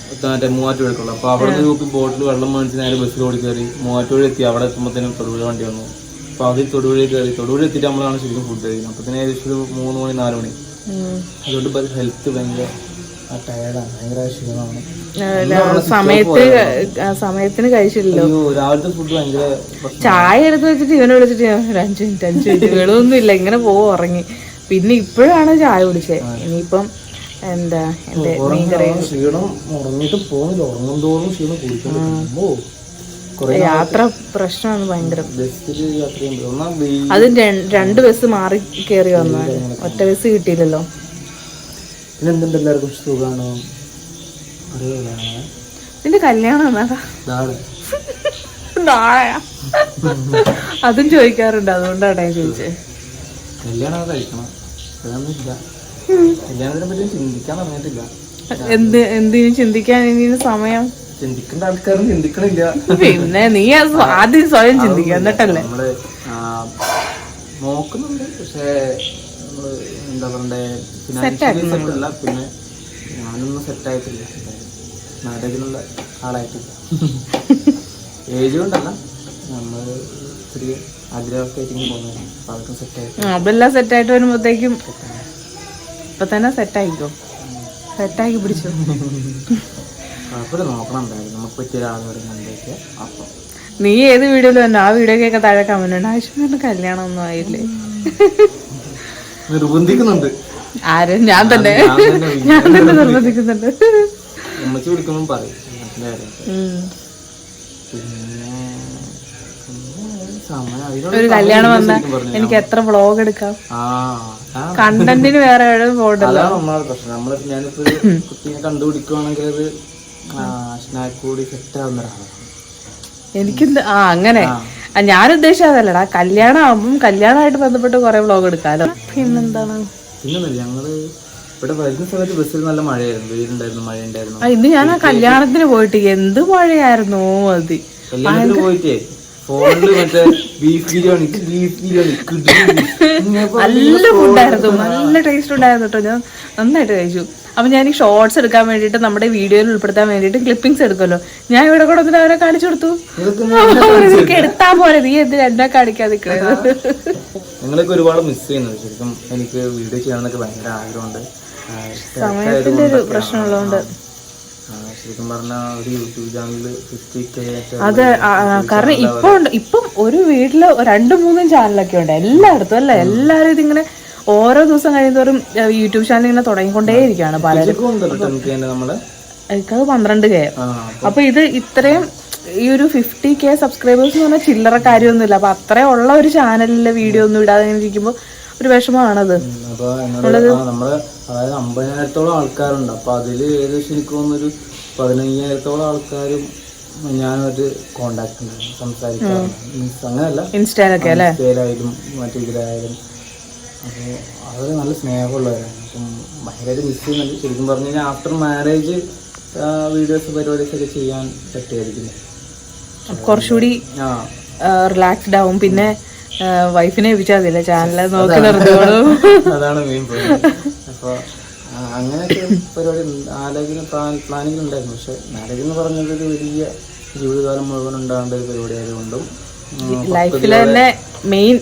മറ്റേ മൂവാറ്റുപുഴക്കുള്ള. അപ്പോൾ അവിടെ നിന്ന് നോക്കി ബോട്ടിൽ വെള്ളം മേടിച്ച് നേരെ ബസ്സിൽ ഓടി കയറി. മൂവാറ്റുപുഴ എത്തി. അവിടെ എത്തുമ്പോഴത്തേനും തൊടുപുഴ വണ്ടി വന്നു. അപ്പോൾ അതിൽ തൊടുപുഴ കയറി. തൊടുപുഴ എത്തിയിട്ട് നമ്മളാണ് ശരിക്കും ഫുഡ് കഴിക്കുന്നത്. അപ്പത്തിന് ഏകദേശം ഒരു മൂന്ന് മണി നാല് മണി. അതുകൊണ്ട് ഹെൽത്ത് ഭയങ്കര ടയർഡാണ് ഭയങ്കര ക്ഷീണമാണ്. അല്ല, സമയത്ത് സമയത്തിന് കഴിച്ചില്ലല്ലോ. രാവിലത്തെ ഫുഡ് ഭയങ്കര ചായ എടുത്ത് വെച്ചിട്ട് ഇവനെ വിളിച്ചിട്ട് ഒരു അഞ്ചു മിനിറ്റ് അഞ്ചു മിനിറ്റ് വെളമൊന്നും ഇല്ല ഇങ്ങനെ പോവും ഉറങ്ങി. പിന്നെ ഇപ്പോഴാണ് ചായ കുടിച്ചത്. ഇനിയിപ്പം എന്താ എന്റെ ക്ഷീണം ഉറങ്ങിട്ട് പോകുന്നില്ല ഉറങ്ങും തോറും ക്ഷീണം കുടിക്കുന്നു കുറെ യാത്ര പ്രശ്നമാണ് ഭയങ്കര. അത് രണ്ട് ബസ് മാറി കേറി വന്നു ഒറ്റ ബസ് കിട്ടിയില്ലല്ലോ. പിന്നെ എന്തുണ്ട് എല്ലാവർക്കും സുഖമാണ് അറിയില്ല നിന്റെ കല്യാണം അതും ചോദിക്കാറുണ്ട്. അതുകൊണ്ടാണ് ഞാൻ ചോദിച്ചേ. കല്യാണം കഴിക്കണം. കല്യാണത്തിനെ പറ്റി ചിന്തിക്കാൻ പറഞ്ഞിട്ടില്ല. എന്ത് എന്തിനു ചിന്തിക്കാൻ? ഇനി സമയം? ചിന്തിക്കേണ്ട ആൾക്കാരും ചിന്തിക്കണില്ല. പിന്നെ നീ ആദ്യം സ്വയം ചിന്തിക്കുക എന്നിട്ടല്ലേ? നമ്മൾ നോക്കുന്നുണ്ട്. പക്ഷേ എന്താ പറയണ്ടേ? ഫിനാൻഷ്യലി സെറ്റ് പിന്നെ ഞാനൊന്നും സെറ്റ് ആയിട്ടില്ല. മാരേജിനുള്ള ആളായിട്ടില്ല. <laughs> ഏജ് കൊണ്ടല്ല. നമ്മൾ ഇത്തിരി ആഗ്രഹമൊക്കെ പോകുന്നത് ഇങ്ങനെ പോകുന്നതാണ് അപ്പൊ അതൊക്കെ സെറ്റ് ആയിട്ട് അതെല്ലാം സെറ്റായിട്ട് വരുമ്പോഴത്തേക്കും ഇപ്പൊ തന്നെ സെറ്റായിക്കോ സെറ്റാക്കി പിടിച്ചു? കുഴപ്പമില്ല നോക്കണം എന്തായാലും. നമുക്ക് പറ്റിയ ഒരാളോട് അപ്പം നീ ഏത് വീഡിയോയിലും ആ വീഡിയോക്കൊക്കെ താഴെ കമന്റ് ഉണ്ട് ആവശ്യമായിട്ട് കല്യാണം ഒന്നും ആയില്ലേ? നിർബന്ധിക്കുന്നുണ്ട്. ആര്? ഞാൻ തന്നെ. ഞാൻ തന്നെ നിർബന്ധിക്കുന്നുണ്ട്. അമ്മച്ചി വിളിക്കുമ്പോൾ പറയും. ഒരു കല്യാണം വന്ന എനിക്ക് എത്ര ബ്ലോഗ് എടുക്കാം? കണ്ടന്റിന് വേറെ പോകണ്ടല്ലോ. ഞാനിപ്പോ ഒരു കുട്ടീനെ കണ്ടുപിടിക്കുവാണെങ്കിൽ അത് സ്നാക്ക് കൂടി സെറ്റ് ആവുന്ന ഒരാളാണ്. എനിക്കെന്ത് ആ അങ്ങനെ. ആ, ഞാൻ ഉദ്ദേശിച്ചതല്ലടാ കല്യാണം ആവുമ്പം കല്യാണമായിട്ട് ബന്ധപ്പെട്ട് കുറെ വ്ളോഗ് എടുക്കാലോ. പിന്നെന്താണ്? ഞങ്ങൾ ഇവിടെ വരുന്ന സമയത്ത് ബസ്സിൽ നല്ല മഴയായിരുന്നു. വെയിലുണ്ടായിരുന്നു മഴ ഉണ്ടായിരുന്നു ആ ഇന്ന് ഞാൻ ആ കല്യാണത്തിന് പോയിട്ട് എന്ത് മഴയായിരുന്നു അത് കല്യാണത്തിന് പോയിട്ടേ ഫോണിൽ മറ്റേ ബീഫ് ബിരിയാണി ബീഫ് ബിരിയാണി നല്ല ഫുഡായിരുന്നു നല്ല ടേസ്റ്റ് ഉണ്ടായിരുന്നു കേട്ടോ ഞാൻ നന്നായിട്ട് കഴിച്ചു. അപ്പൊ ഞാൻ ഈ ഷോർട്സ് എടുക്കാൻ വേണ്ടിയിട്ട് നമ്മുടെ വീഡിയോയിൽ ഉൾപ്പെടുത്താൻ വേണ്ടിയിട്ട് ക്ലിപ്പിംഗ്സ് എടുക്കുമല്ലോ. ഞാൻ ഇവിടെ കൂടെ അവരെ കാണിച്ചു കൊടുത്തു. നിനക്ക് എടുത്താ പോലെ നീ എന്തിനാ എന്നെ നിൽക്കുന്നത്? നിങ്ങളൊക്കെ ഒരുപാട് മിസ് ചെയ്യുന്നുണ്ട് ശരിക്കും എനിക്ക് വീഡിയോ ചെയ്യാനൊക്കെ ഭയങ്കര ആഗ്രഹമുണ്ട്. സമയത്തിന്റെ ഒരു പ്രശ്നമുള്ളതുകൊണ്ട്. ശരിക്കും പറഞ്ഞാൽ ഒരു യൂട്യൂബ് ചാനൽ ഫിഫ്റ്റി കെ അത് കാരണം ഇപ്പൊ ഇപ്പം ഒരു വീട്ടിൽ രണ്ടും മൂന്നും ചാനലൊക്കെ ഉണ്ട്. എല്ലായിടത്തും അല്ലേ? എല്ലാരും ഇതിങ്ങനെ ഓരോ ദിവസം കഴിയുന്നതോറും യൂട്യൂബ് ചാനൽ ഇങ്ങനെ തുടങ്ങിക്കൊണ്ടേയിരിക്കുകയാണ് പലരും. എനിക്കത് പന്ത്രണ്ട് കെ. അപ്പൊ ഇത് ഇത്രയും ഈ ഒരു ഫിഫ്റ്റി കെ സബ്സ്ക്രൈബേഴ്സ് എന്ന് പറഞ്ഞാൽ ചില്ലറ കാര്യമൊന്നുമില്ല. അപ്പൊ അത്ര ഉള്ള ഒരു ചാനലിലെ വീഡിയോ ഒന്നും ഇടാതെ ഇരിക്കുമ്പോൾ ഒരു വിഷമമാണത്. നമ്മൾ അതായത് അമ്പതിനായിരത്തോളം ആൾക്കാരുണ്ട്. അപ്പൊ അതിൽ ഏകദേശം എനിക്ക് തോന്നുന്നൊരു പതിനയ്യായിരത്തോളം ആൾക്കാരും ഞാനൊരു കോണ്ടാക്ട് സംസാരിക്കാറുണ്ട്. മീൻസ് അങ്ങനെയല്ല. ഇൻസ്റ്റയിലൊക്കെ അല്ലേ? ഇൻസ്റ്റയിലായാലും മറ്റേ ഇതിലായാലും. അപ്പോൾ അവർ നല്ല സ്നേഹമുള്ളവരാണ്. അപ്പം ഭയങ്കരമായിട്ട് മിസ് ചെയ്യുന്നുണ്ട്. ശരിക്കും പറഞ്ഞു കഴിഞ്ഞാൽ ആഫ്റ്റർ മാരേജ് വീഡിയോസ് പരിപാടീസ് ഒക്കെ ചെയ്യാൻ പറ്റുമായിരിക്കും കുറച്ചുകൂടി റിലാക്സ്ഡ് ആവും. പിന്നെ വൈഫിനെ ഏൽപ്പിച്ചാൽ മതിയല്ലേ? ചാനൽ നോക്കി <laughs> അതാണ് മെയിൻ അപ്പോൾ അങ്ങനെയൊക്കെ പരിപാടി ആലോചന ആലോചന പ്ലാനിങ് ഉണ്ടായിരുന്നു. പക്ഷെ മാരേജ് എന്ന് പറഞ്ഞത് ഒരു വലിയ ജീവിതകാലം മുഴുവൻ ഉണ്ടാകേണ്ട ഒരു പരിപാടി ആയതുകൊണ്ടും തന്നെ മെയിൻ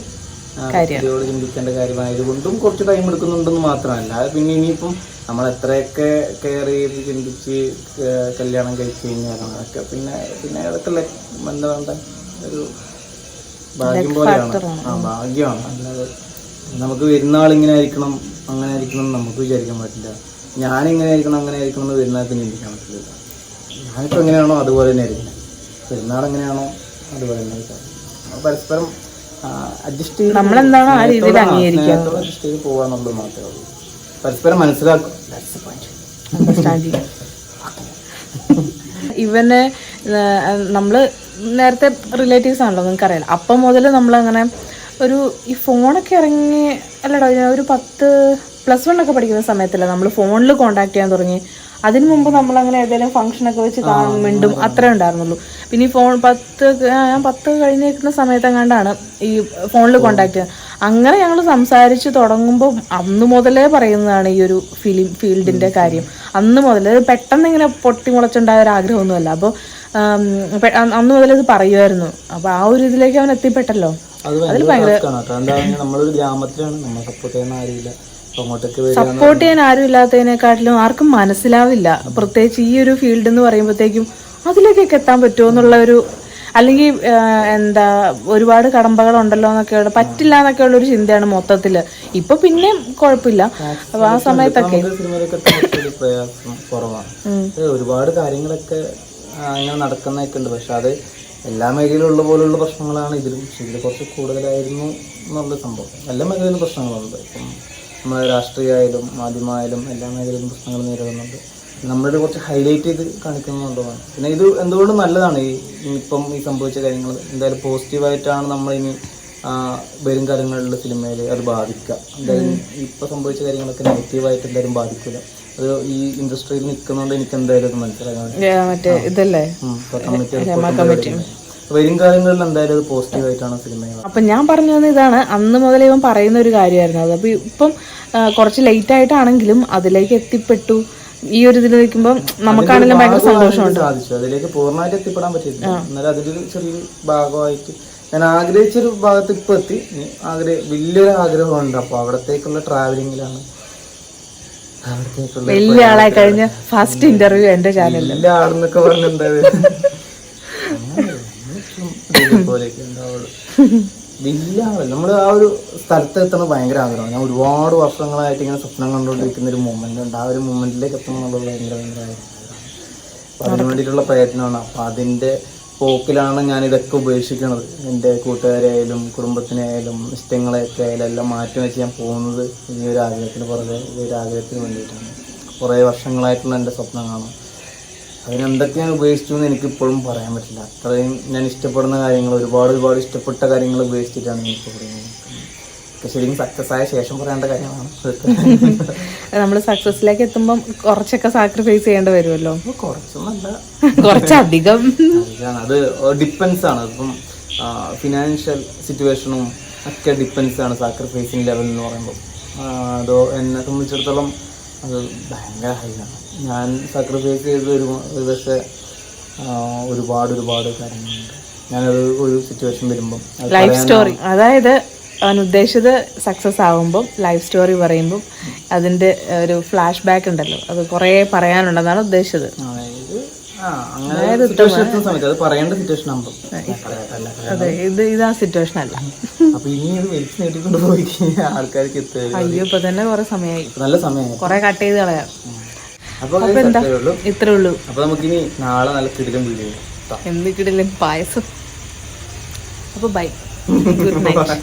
കുട്ടിയോട് ചിന്തിക്കേണ്ട കാര്യമായതുകൊണ്ടും കുറച്ച് ടൈം എടുക്കുന്നുണ്ടെന്ന് മാത്രമല്ല. പിന്നെ ഇനിയിപ്പം നമ്മൾ എത്രയൊക്കെ കെയർ ചെയ്ത് ചിന്തിച്ച് കല്യാണം കഴിച്ചു കഴിഞ്ഞാലും അതൊക്കെ പിന്നെ പിന്നെ അതൊക്കെ എന്താ വേണ്ട ഒരു ഭാഗ്യം പോലെയാണ്. ആ ഭാഗ്യമാണ്. അല്ലാതെ നമുക്ക് വരുന്ന ഇങ്ങനെ ആയിരിക്കണം അങ്ങനെ ആയിരിക്കണം എന്ന് നമുക്ക് വിചാരിക്കാൻ പറ്റില്ല. ഞാൻ ഇങ്ങനെ ആയിരിക്കണം അങ്ങനെ ആയിരിക്കണം എന്ന് വരുന്ന ആൾക്ക് ചിന്തിക്കാൻ പറ്റില്ല. ഞാനിപ്പോൾ എങ്ങനെയാണോ അതുപോലെ തന്നെ ആയിരിക്കണം. പെരുന്നാൾ എങ്ങനെയാണോ അതുപോലെ തന്നെ പരസ്പരം അഡ്ജസ്റ്റ് ചെയ്ത് നമ്മളെന്താണോ ആ രീതിയിൽ അംഗീകരിക്കുക അഡ്ജസ്റ്റ് ചെയ്ത് പോകാന്നുള്ളത് മാത്രമേ ഉള്ളൂ. പരസ്പരം മനസ്സിലാക്കും. അണ്ടർസ്റ്റാൻഡിങ്. ഇവന് നമ്മൾ നേരത്തെ റിലേറ്റീവ്സ് ആണല്ലോ നിങ്ങൾക്ക് അറിയാലോ അപ്പം മുതൽ നമ്മളങ്ങനെ ഒരു ഈ ഫോണൊക്കെ ഇറങ്ങി അല്ലടോ ഒരു പത്ത് പ്ലസ് വൺ ഒക്കെ പഠിക്കുന്ന സമയത്തല്ലേ നമ്മൾ ഫോണിൽ കോണ്ടാക്ട് ചെയ്യാൻ തുടങ്ങി? അതിന് മുമ്പ് നമ്മൾ അങ്ങനെ ഏതെങ്കിലും ഫംഗ്ഷനൊക്കെ വെച്ച് കാണും മിണ്ടും അത്രേ ഉണ്ടായിരുന്നുള്ളൂ. പിന്നെ ഈ ഫോൺ പത്ത് ഞാൻ പത്ത് കഴിഞ്ഞിരിക്കുന്ന സമയത്തെങ്ങാണ്ടാണ് ഈ ഫോണിൽ കോണ്ടാക്ട് ചെയ്യുന്നത്. അങ്ങനെ ഞങ്ങൾ സംസാരിച്ച് തുടങ്ങുമ്പോൾ അന്ന് മുതലേ പറയുന്നതാണ് ഈ ഒരു ഫിലിം ഫീൽഡിന്റെ കാര്യം. അന്ന് മുതൽ പെട്ടെന്ന് ഇങ്ങനെ പൊട്ടി മുളച്ചുണ്ടായ ഒരു ആഗ്രഹമൊന്നുമല്ല അപ്പോൾ അന്ന് മുതൽ ഇത് പറയുമായിരുന്നു. അപ്പോൾ ആ ഒരു ഇതിലേക്ക് അവൻ എത്തിപ്പെട്ടല്ലോ. അതിൽ ഭയങ്കര നമ്മളൊരു ഗ്രാമത്തിലാണ്. സപ്പോർട്ട് ആരുമില്ല. സപ്പോർട്ട് ചെയ്യാൻ ആരും ഇല്ലാത്തതിനെക്കാട്ടിലും ആർക്കും മനസ്സിലാവില്ല. പ്രത്യേകിച്ച് ഈ ഒരു ഫീൽഡ് എന്ന് പറയുമ്പോഴത്തേക്കും അതിലേക്കൊക്കെ എത്താൻ പറ്റുമോ എന്നുള്ള ഒരു അല്ലെങ്കിൽ എന്താ ഒരുപാട് കടമ്പകളുണ്ടല്ലോ എന്നൊക്കെ ഉള്ള പറ്റില്ല എന്നൊക്കെ ഉള്ള ഒരു ചിന്തയാണ് മൊത്തത്തിൽ ഇപ്പൊ പിന്നെ കുഴപ്പമില്ല. അപ്പൊ ആ സമയത്തൊക്കെ ഒരുപാട് കാര്യങ്ങളൊക്കെ അങ്ങനെ നടക്കുന്നൊക്കെ ഉണ്ട്. പക്ഷെ അത് എല്ലാ മേഖലയിലുള്ള പോലുള്ള പ്രശ്നങ്ങളാണ്. ഇതിലും പക്ഷെ ഇതിൽ കുറച്ച് കൂടുതലായിരുന്നു എന്നുള്ള സംഭവം. എല്ലാ മേഖലയിലും പ്രശ്നങ്ങളുണ്ട്. ഇപ്പം നമ്മുടെ രാഷ്ട്രീയമായാലും മാധ്യമമായാലും എല്ലാ മേഖലയിലും പ്രശ്നങ്ങൾ നേരിടുന്നുണ്ട്. നമ്മളിത് കുറച്ച് ഹൈലൈറ്റ് ചെയ്ത് കാണിക്കുന്നുള്ളതാണ് പിന്നെ ഇത് എന്തുകൊണ്ടും നല്ലതാണ് ഈ ഇപ്പം ഈ സംഭവിച്ച കാര്യങ്ങൾ? എന്തായാലും പോസിറ്റീവായിട്ടാണ് നമ്മളിനി ഇനി വരും കാലങ്ങളിൽ സിനിമയിൽ അത് ബാധിക്കുക. എന്തായാലും ഇപ്പം സംഭവിച്ച കാര്യങ്ങളൊക്കെ നെഗറ്റീവായിട്ട് എന്തായാലും ബാധിക്കില്ല. അത് ഈ ഇൻഡസ്ട്രിയിൽ നിൽക്കുന്നതുകൊണ്ട് എനിക്ക് എന്തായാലും അത് മനസ്സിലാക്കാൻ ഏ, മറ്റേ ഇതല്ലേ? വരും കാലങ്ങളിൽ എന്തായാലും അത് പോസിറ്റീവായിട്ടാണ് സിനിമ അപ്പൊ ഞാൻ പറഞ്ഞു തന്നെ ഇതാണ്. അന്ന് മുതൽ ഇവൻ പറയുന്ന ഒരു കാര്യമായിരുന്നു. അത് അപ്പൊ ഇപ്പം കുറച്ച് ലേറ്റ് ആയിട്ടാണെങ്കിലും അതിലേക്ക് എത്തിപ്പെട്ടു. ഈ ഒരു ഇതിൽ നിൽക്കുമ്പോൾ നമുക്കാണെങ്കിലും ഭയങ്കര സന്തോഷമുണ്ട്. സാധിച്ചു. അതിലേക്ക് പൂർണമായിട്ട് എത്തിപ്പെടാൻ പറ്റിയില്ല എന്നാലും അതിലൊരു ചെറിയൊരു ഭാഗമായിട്ട് ഞാൻ ആഗ്രഹിച്ചൊരു ഭാഗത്ത് ഇപ്പൊ എത്തി. ആഗ്രഹ വലിയൊരു ആഗ്രഹമുണ്ട്. അപ്പൊ അവിടത്തേക്കുള്ള ട്രാവലിംഗിലാണ് വലിയ ആളായി കഴിഞ്ഞ ഫസ്റ്റ് ഇന്റർവ്യൂ എന്റെ ചാനലിൽ വലിയ ആളെന്നൊക്കെ പറഞ്ഞെന്തായത് പോലെയൊക്കെ ഉണ്ടാവുള്ളൂ. വലിയ നമ്മൾ ആ ഒരു സ്ഥലത്ത് എത്തണം ഭയങ്കര ആഗ്രഹമാണ്. ഞാൻ ഒരുപാട് വർഷങ്ങളായിട്ട് ഇങ്ങനെ സ്വപ്നം കണ്ടുകൊണ്ടിരിക്കുന്ന ഒരു മൂമെന്റ് ഉണ്ട്. ആ ഒരു മൂമെന്റിലേക്ക് എത്തണം എന്നുള്ളത് ഭയങ്കര ഭയങ്കര അപ്പൊ അതിനു വേണ്ടിയിട്ടുള്ള പ്രയത്നമാണ്. അപ്പൊ അതിന്റെ പോക്കിലാണ് ഞാൻ ഇതൊക്കെ ഉപേക്ഷിക്കുന്നത് എന്റെ കൂട്ടുകാരെയായാലും കുടുംബത്തിനായാലും ഇഷ്ടങ്ങളെയൊക്കെ ആയാലും എല്ലാം മാറ്റി വെച്ച് ഞാൻ പോകുന്നത് ഈ ഒരു ആഗ്രഹത്തിന് പുറകെ ഈ ഒരു ആഗ്രഹത്തിന് വേണ്ടിയിട്ടാണ്. കുറേ വർഷങ്ങളായിട്ടുള്ള എന്റെ സ്വപ്നങ്ങളാണ് അതിനെന്തൊക്കെ ഞാൻ ഉപേക്ഷിച്ചു എന്ന് എനിക്ക് ഇപ്പോഴും പറയാൻ പറ്റില്ല. അത്രയും ഞാൻ ഇഷ്ടപ്പെടുന്ന കാര്യങ്ങൾ ഒരുപാട് ഒരുപാട് ഇഷ്ടപ്പെട്ട കാര്യങ്ങൾ ഉപയോഗിച്ചിട്ടാണ് എനിക്ക് പറയുന്നത്. ശരിക്കും സക്സസ് ആയ ശേഷം പറയേണ്ട കാര്യമാണ്. <laughs> നമ്മൾ സക്സസിലേക്ക് എത്തുമ്പം കുറച്ചൊക്കെ സാക്രിഫൈസ് ചെയ്യേണ്ടി വരുമല്ലോ. കുറച്ചൊന്നല്ല കുറച്ചധികം. അത് ഡിപ്പെൻസ് ആണ്. ഇപ്പം ഫിനാൻഷ്യൽ സിറ്റുവേഷനും ഒക്കെ ഡിപ്പെൻസ് ആണ് സാക്രിഫൈസിങ് ലെവൽ എന്ന് പറയുമ്പോൾ അതോ എന്നെ സംബന്ധിച്ചിടത്തോളം അത് ഭയങ്കര ഹൈയാണ് ഞാൻ സാക്രിഫൈസ് ചെയ്ത് ഒരു പക്ഷേ ഒരുപാട് ഒരുപാട് കാര്യങ്ങളുണ്ട്. ഞാനത് ഒരു സിറ്റുവേഷൻ വരുമ്പം ലൈഫ് സ്റ്റോറി അതായത് അവൻ ഉദ്ദേശിച്ചത് സക്സസ് ആകുമ്പം ലൈഫ് സ്റ്റോറി പറയുമ്പം അതിന്റെ ഒരു ഫ്ലാഷ് ബാക്ക് ഉണ്ടല്ലോ. അത് കുറേ പറയാനുണ്ടെന്നാണ് ഉദ്ദേശിച്ചത്. അതായത് ആ അങ്ങനെ സിറ്റുവേഷൻ സമയത്ത് അത് പറയേണ്ട സിറ്റുവേഷൻ ആകുമ്പോൾ അതെ ഇത് ഇതാ സിറ്റുവേഷൻ അല്ല. അപ്പൊ ഇനി ഇത് വലിച്ചു നീട്ടിക്കൊണ്ട് പോയി കഴിഞ്ഞാൽ ആൾക്കാർക്ക് അയ്യോ ഇപ്പൊ തന്നെ കുറെ സമയമായി നല്ല സമയമായി കുറെ കട്ട് ചെയ്ത് കളയാം. അപ്പൊ ഇത്രേ ഉള്ളൂ. അപ്പൊ നമുക്കിനി നാളെ നല്ല കിടിലും വീഡിയോ എന്ത് കിടിലും പായസം. അപ്പൊ ബൈ ഗുഡ് നൈറ്റ്